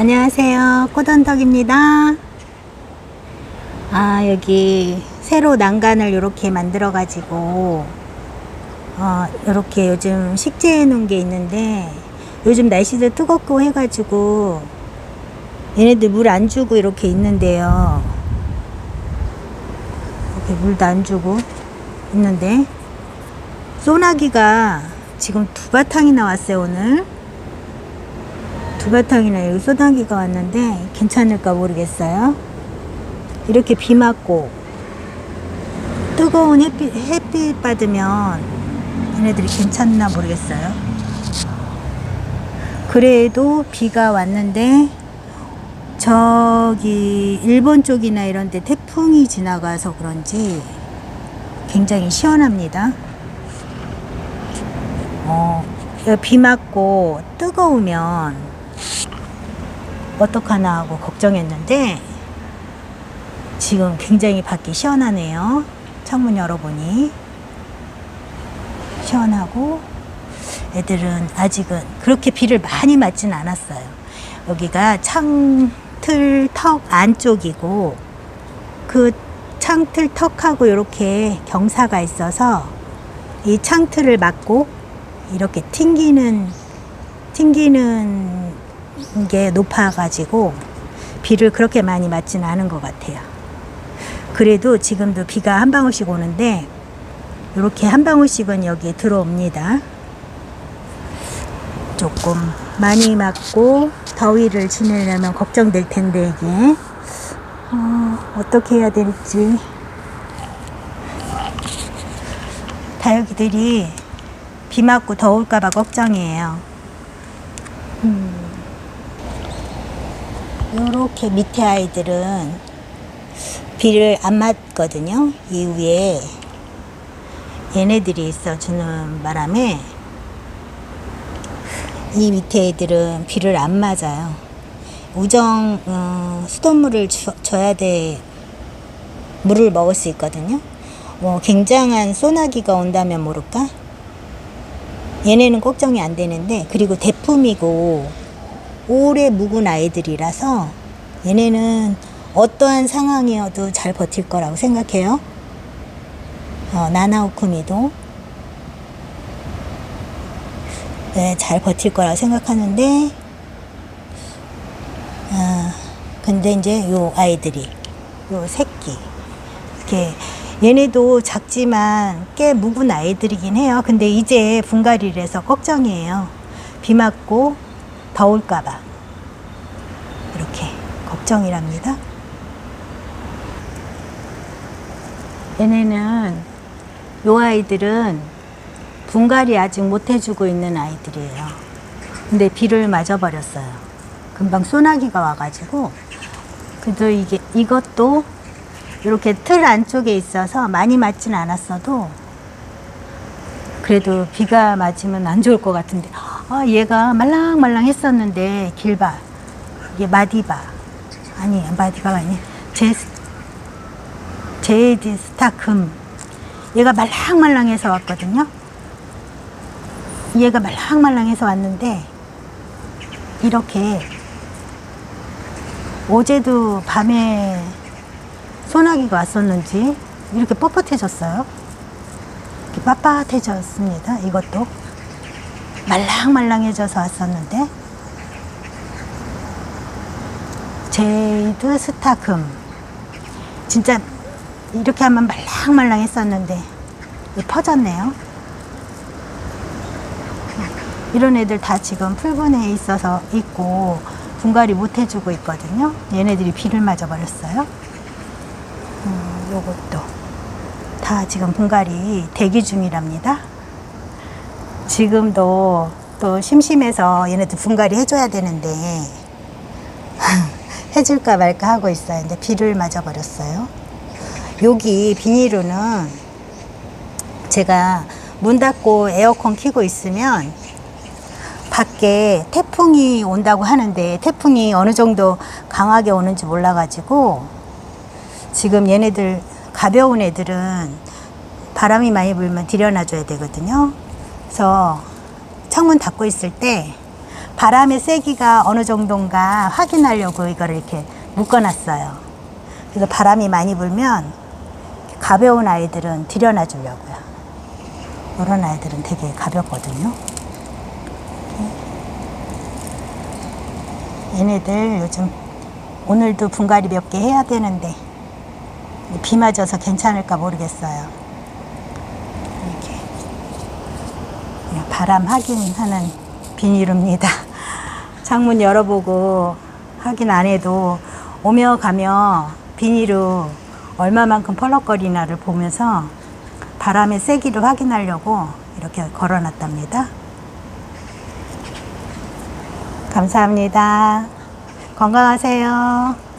안녕하세요. 꽃언덕입니다. 아, 여기 새로 난간을 이렇게 만들어 가지고 어, 이렇게 요즘 식재해 놓은 게 있는데 요즘 날씨도 뜨겁고 해 가지고 얘네들 물 안 주고 이렇게 있는데요. 이렇게 물도 안 주고 있는데 소나기가 지금 두 바탕이 나왔어요, 오늘. 두 바탕이나 여기 소나기가 왔는데 괜찮을까 모르겠어요. 이렇게 비 맞고 뜨거운 햇빛, 햇빛 받으면 얘네들이 괜찮나 모르겠어요. 그래도 비가 왔는데 저기 일본 쪽이나 이런 데 태풍이 지나가서 그런지 굉장히 시원합니다. 어, 비 맞고 뜨거우면 어떡하나 하고 걱정했는데 지금 굉장히 밖이 시원하네요. 창문 열어보니 시원하고 애들은 아직은 그렇게 비를 많이 맞진 않았어요. 여기가 창틀 턱 안쪽이고 그 창틀 턱하고 이렇게 경사가 있어서 이 창틀을 막고 이렇게 튕기는 튕기는 게 높아가지고 비를 그렇게 많이 맞지는 않은 것 같아요. 그래도 지금도 비가 한 방울씩 오는데 이렇게 한 방울씩은 여기에 들어옵니다. 조금 많이 맞고 더위를 지내려면 걱정될 텐데 이게 어, 어떻게 해야 될지 다육이들이 비 맞고 더울까봐 걱정이에요. 음. 요렇게 밑에 아이들은 비를 안 맞거든요. 이 위에 얘네들이 있어주는 바람에 이 밑에 애들은 비를 안 맞아요. 우정 어, 수돗물을 주, 줘야 돼 물을 먹을 수 있거든요. 뭐 굉장한 소나기가 온다면 모를까? 얘네는 걱정이 안 되는데 그리고 대품이고 오래 묵은 아이들이라서 얘네는 어떠한 상황이어도 잘 버틸 거라고 생각해요. 어, 나나오쿠미도 네, 잘 버틸 거라고 생각하는데 아, 근데 이제 요 아이들이 요 새끼 이렇게 얘네도 작지만 꽤 묵은 아이들이긴 해요. 근데 이제 분갈이라서 걱정이에요. 비 맞고 더울까봐. 이렇게 걱정이랍니다. 얘네는, 요 아이들은 분갈이 아직 못 해주고 있는 아이들이에요. 근데 비를 맞아 버렸어요. 금방 소나기가 와가지고. 그래도 이게, 이것도 이렇게 틀 안쪽에 있어서 많이 맞진 않았어도 그래도 비가 맞으면 안 좋을 것 같은데 아 얘가 말랑말랑 했었는데 길바 이게 마디바 아니 마디바가 아니 제 제디 스타금 얘가 말랑말랑해서 왔거든요 얘가 말랑말랑해서 왔는데 이렇게 어제도 밤에 소나기가 왔었는지 이렇게 뻣뻣해졌어요. 이렇게 빳빳해졌습니다. 이것도 말랑말랑해져서 왔었는데 제이드 스타금 진짜 이렇게 하면 말랑말랑했었는데 퍼졌네요. 이런 애들 다 지금 풀분해 있어서 있고 분갈이 못 해주고 있거든요. 얘네들이 비를 맞아 버렸어요. 음, 요것도 다 지금 분갈이 대기 중이랍니다. 지금도 또 심심해서 얘네들 분갈이 해줘야 되는데 해줄까 말까 하고 있어요. 근데 비를 맞아 버렸어요. 여기 비닐로는 제가 문 닫고 에어컨 켜고 있으면 밖에 태풍이 온다고 하는데 태풍이 어느 정도 강하게 오는지 몰라가지고 지금 얘네들 가벼운 애들은 바람이 많이 불면 들여놔줘야 되거든요. 그래서 창문 닫고 있을 때 바람의 세기가 어느 정도인가 확인하려고 이거를 이렇게 묶어놨어요. 그래서 바람이 많이 불면 가벼운 아이들은 들여놔 주려고요. 이런 아이들은 되게 가볍거든요. 얘네들 요즘 오늘도 분갈이 몇 개 해야 되는데 비 맞아서 괜찮을까 모르겠어요. 이렇게 그냥 바람 확인하는 비닐입니다. 창문 열어보고 확인 안 해도 오며 가며 비닐로 얼마만큼 펄럭거리나를 보면서 바람의 세기를 확인하려고 이렇게 걸어놨답니다. 감사합니다. 건강하세요.